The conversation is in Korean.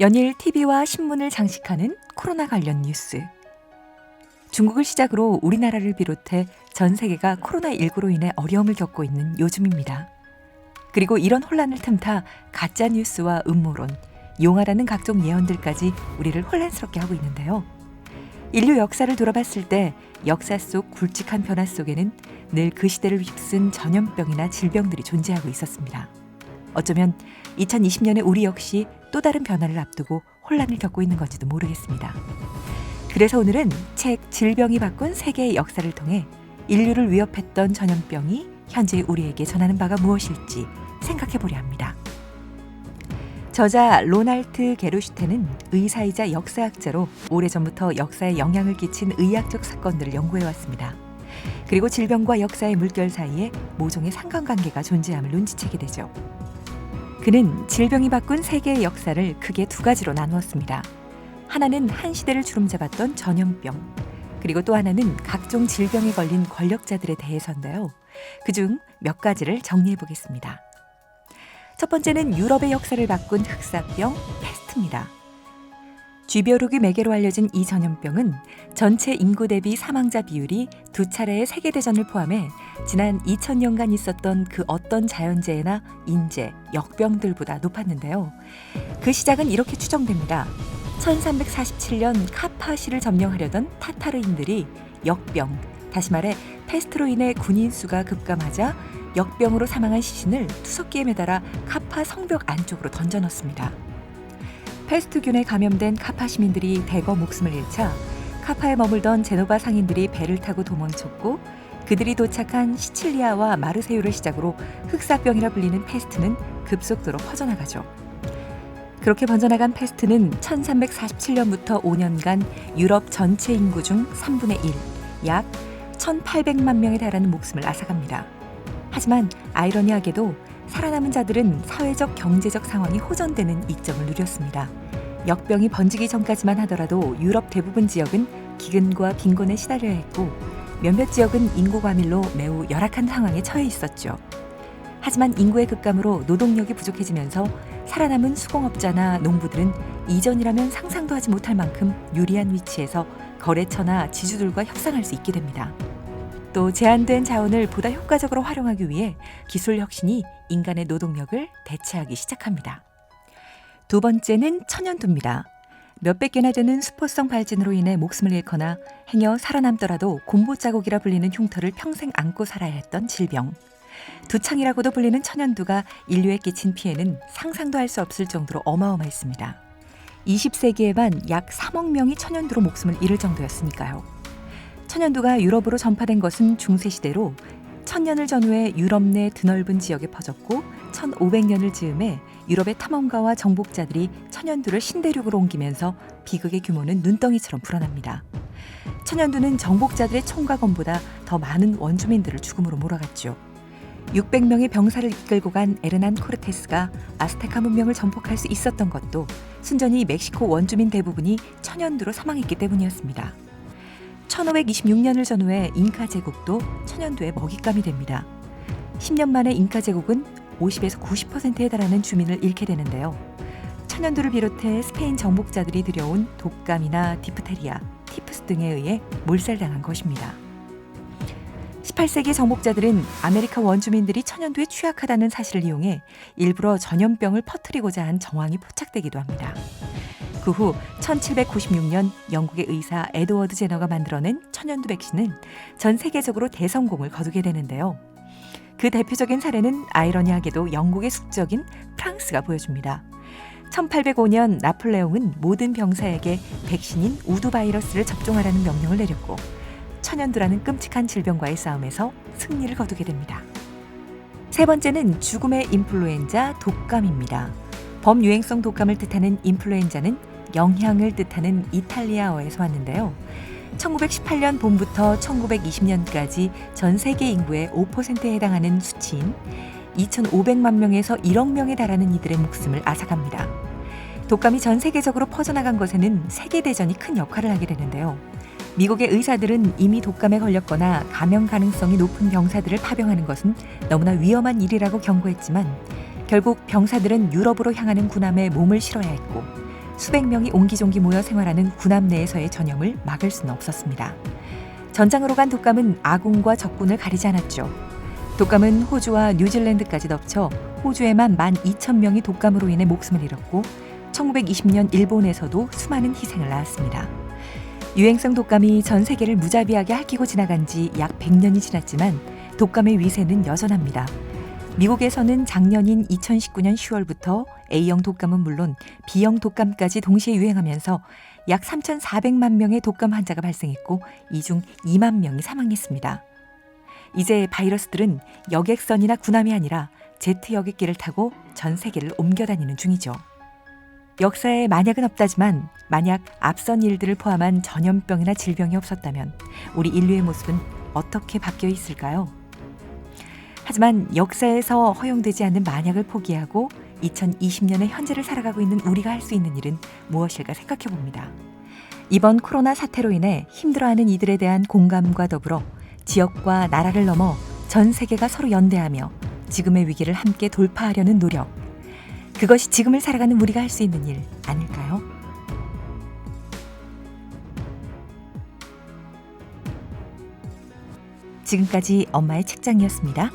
연일 TV와 신문을 장식하는 코로나 관련 뉴스. 중국을 시작으로 우리나라를 비롯해 전 세계가 코로나19로 인해 어려움을 겪고 있는 요즘입니다. 그리고 이런 혼란을 틈타 가짜 뉴스와 음모론, 용하다는 각종 예언들까지 우리를 혼란스럽게 하고 있는데요. 인류 역사를 돌아봤을 때 역사 속 굵직한 변화 속에는 늘 그 시대를 휩쓴 전염병이나 질병들이 존재하고 있었습니다. 어쩌면 2020년에 우리 역시 또 다른 변화를 앞두고 혼란을 겪고 있는 건지도 모르겠습니다. 그래서 오늘은 책 질병이 바꾼 세계의 역사를 통해 인류를 위협했던 전염병이 현재 우리에게 전하는 바가 무엇일지 생각해 보려 합니다. 저자 로날트 게르슈테는 의사이자 역사학자로 오래전부터 역사에 영향을 끼친 의학적 사건들을 연구해 왔습니다. 그리고 질병과 역사의 물결 사이에 모종의 상관관계가 존재함을 눈치채게 되죠. 그는 질병이 바꾼 세계의 역사를 크게 두 가지로 나누었습니다. 하나는 한 시대를 주름잡았던 전염병, 그리고 또 하나는 각종 질병에 걸린 권력자들에 대해서인데요. 그중 몇 가지를 정리해 보겠습니다. 첫 번째는 유럽의 역사를 바꾼 흑사병 패스트입니다. 쥐벼룩이 매개로 알려진 이 전염병은 전체 인구 대비 사망자 비율이 두 차례의 세계 대전을 포함해 지난 2000년간 있었던 그 어떤 자연재해나 인재, 역병들보다 높았는데요. 그 시작은 이렇게 추정됩니다. 1347년 카파시를 점령하려던 타타르인들이 역병, 다시 말해 페스트로 인해 군인 수가 급감하자 역병으로 사망한 시신을 투석기에 매달아 카파 성벽 안쪽으로 던져넣습니다. 페스트균에 감염된 카파 시민들이 대거 목숨을 잃자 카파에 머물던 제노바 상인들이 배를 타고 도망쳤고 그들이 도착한 시칠리아와 마르세유를 시작으로 흑사병이라 불리는 페스트는 급속도로 퍼져나가죠. 그렇게 번져나간 페스트는 1347년부터 5년간 유럽 전체 인구 중 3분의 1, 약 1800만 명에 달하는 목숨을 앗아갑니다. 하지만 아이러니하게도 살아남은 자들은 사회적 경제적 상황이 호전되는 이점을 누렸습니다. 역병이 번지기 전까지만 하더라도 유럽 대부분 지역은 기근과 빈곤에 시달려야 했고 몇몇 지역은 인구 과밀로 매우 열악한 상황에 처해 있었죠. 하지만 인구의 급감으로 노동력이 부족해지면서 살아남은 수공업자나 농부들은 이전이라면 상상도 하지 못할 만큼 유리한 위치에서 거래처나 지주들과 협상할 수 있게 됩니다. 또 제한된 자원을 보다 효과적으로 활용하기 위해 기술 혁신이 인간의 노동력을 대체하기 시작합니다. 두 번째는 천연두입니다. 몇백 개나 되는 수포성 발진으로 인해 목숨을 잃거나 행여 살아남더라도 곰보 자국이라 불리는 흉터를 평생 안고 살아야 했던 질병. 두창이라고도 불리는 천연두가 인류에 끼친 피해는 상상도 할 수 없을 정도로 어마어마했습니다. 20세기에만 약 3억 명이 천연두로 목숨을 잃을 정도였으니까요. 천연두가 유럽으로 전파된 것은 중세시대로 천년을 전후해 유럽 내 드넓은 지역에 퍼졌고 1500년을 즈음해 유럽의 탐험가와 정복자들이 천연두를 신대륙으로 옮기면서 비극의 규모는 눈덩이처럼 불어납니다. 천연두는 정복자들의 총과 검보다 더 많은 원주민들을 죽음으로 몰아갔죠. 600명의 병사를 이끌고 간 에르난 코르테스가 아스테카 문명을 정복할 수 있었던 것도 순전히 멕시코 원주민 대부분이 천연두로 사망했기 때문이었습니다. 1526년을 전후해 잉카 제국도 천연두의 먹잇감이 됩니다. 10년 만에 잉카 제국은 50에서 90%에 달하는 주민을 잃게 되는데요. 천연두를 비롯해 스페인 정복자들이 들여온 독감이나 디프테리아, 티푸스 등에 의해 몰살당한 것입니다. 18세기 정복자들은 아메리카 원주민들이 천연두에 취약하다는 사실을 이용해 일부러 전염병을 퍼뜨리고자 한 정황이 포착되기도 합니다. 그 후 1796년 영국의 의사 에드워드 제너가 만들어낸 천연두 백신은 전 세계적으로 대성공을 거두게 되는데요. 그 대표적인 사례는 아이러니하게도 영국의 숙적인 프랑스가 보여줍니다. 1805년 나폴레옹은 모든 병사에게 백신인 우두 바이러스를 접종하라는 명령을 내렸고 천연두라는 끔찍한 질병과의 싸움에서 승리를 거두게 됩니다. 세 번째는 죽음의 인플루엔자 독감입니다. 범유행성 독감을 뜻하는 인플루엔자는 영향을 뜻하는 이탈리아어에서 왔는데요. 1918년 봄부터 1920년까지 전 세계 인구의 5%에 해당하는 수치인 2,500만 명에서 1억 명에 달하는 이들의 목숨을 앗아갑니다. 독감이 전 세계적으로 퍼져나간 것에는 세계 대전이 큰 역할을 하게 되는데요. 미국의 의사들은 이미 독감에 걸렸거나 감염 가능성이 높은 병사들을 파병하는 것은 너무나 위험한 일이라고 경고했지만 결국 병사들은 유럽으로 향하는 군함에 몸을 실어야 했고 수백 명이 옹기종기 모여 생활하는 군함 내에서의 전염을 막을 수는 없었습니다. 전장으로 간 독감은 아군과 적군을 가리지 않았죠. 독감은 호주와 뉴질랜드까지 덮쳐 호주에만 12,000명이 독감으로 인해 목숨을 잃었고 1920년 일본에서도 수많은 희생을 낳았습니다. 유행성 독감이 전 세계를 무자비하게 핥히고 지나간 지 약 100년이 지났지만 독감의 위세는 여전합니다. 미국에서는 작년인 2019년 10월부터 A형 독감은 물론 B형 독감까지 동시에 유행하면서 약 3,400만 명의 독감 환자가 발생했고 이 중 2만 명이 사망했습니다. 이제 바이러스들은 여객선이나 군함이 아니라 제트 여객기를 타고 전 세계를 옮겨 다니는 중이죠. 역사에 만약은 없다지만 만약 앞선 일들을 포함한 전염병이나 질병이 없었다면 우리 인류의 모습은 어떻게 바뀌어 있을까요? 하지만 역사에서 허용되지 않는 만약을 포기하고 2020년의 현재를 살아가고 있는 우리가 할 수 있는 일은 무엇일까 생각해 봅니다. 이번 코로나 사태로 인해 힘들어하는 이들에 대한 공감과 더불어 지역과 나라를 넘어 전 세계가 서로 연대하며 지금의 위기를 함께 돌파하려는 노력. 그것이 지금을 살아가는 우리가 할 수 있는 일 아닐까요? 지금까지 엄마의 책장이었습니다.